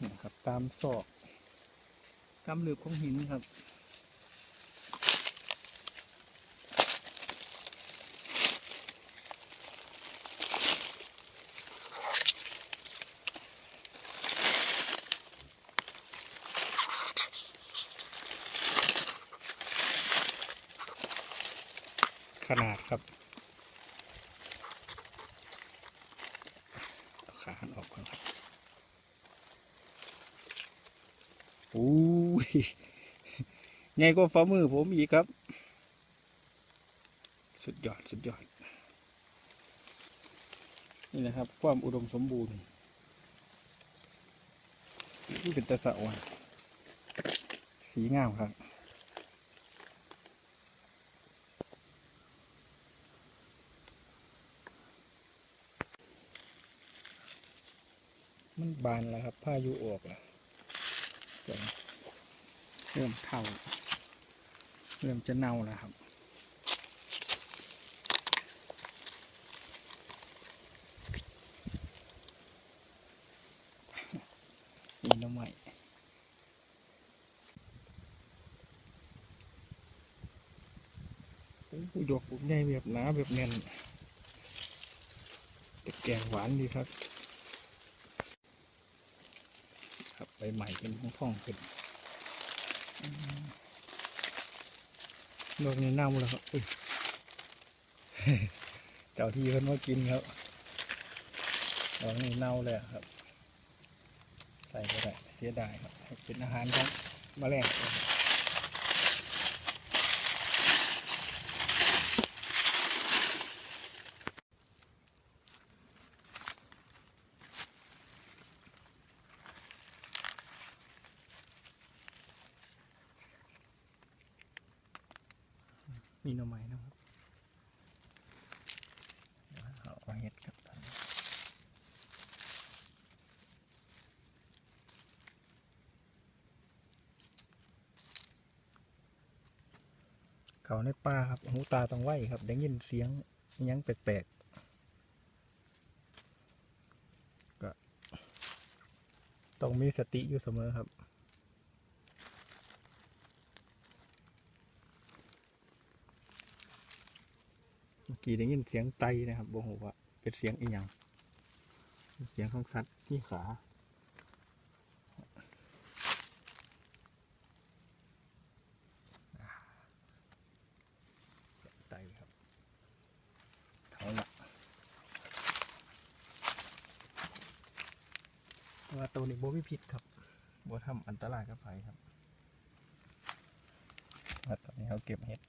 นี่ครับตามซอก ตามหลืบของหินครับขนาดครับเอาขาหันออกก่อนครับ อู้ยใหญ่กว่าฝ่ามือผมอีกครับ สุดยอด สุดยอด นี่นะครับ ความอุดมสมบูรณ์นี่เป็นตะสะอ่อนสีงามครับมันบานแล้วครับพายุออกแล้วเดี๋ยวนะ เริ่มเท่า เริ่มจะเน่าแล้วครับ นี่น้ำใหม่โอ้โหหยกบุกใหญ่แบบหนาแบบแน่นแต่แกงหวานดีครับ ครับใบใหม่เป็นพ่องๆขึ้น ดอกนี้เน่าแล้วครับอุ้ยเจ้าที่เพิ่นมากินครับดอกนี้เน่าเลยครับ ใส่ไปได้เสียดายครับเป็นอาหารของแมลง มีหน่อไม้นะครับเดี๋ยวเอาเห็ดครับเขาในป่าครับ หูตาต้องไหวครับ ได้ยินเสียงยังแปลกๆ ก็ต้องมีสติอยู่เสมอครับ เมื่อ กี้ได้ยินเสียงไตนะครับบอกว่าเป็นเสียงอีหยังเสียงของสัตว์ที่ขาไตครับเขาละว่าตัวนี้โบวิพิษครับโบทำอันตรายกับไฟครับว่าตอนนี้เขาเก็บเห็ด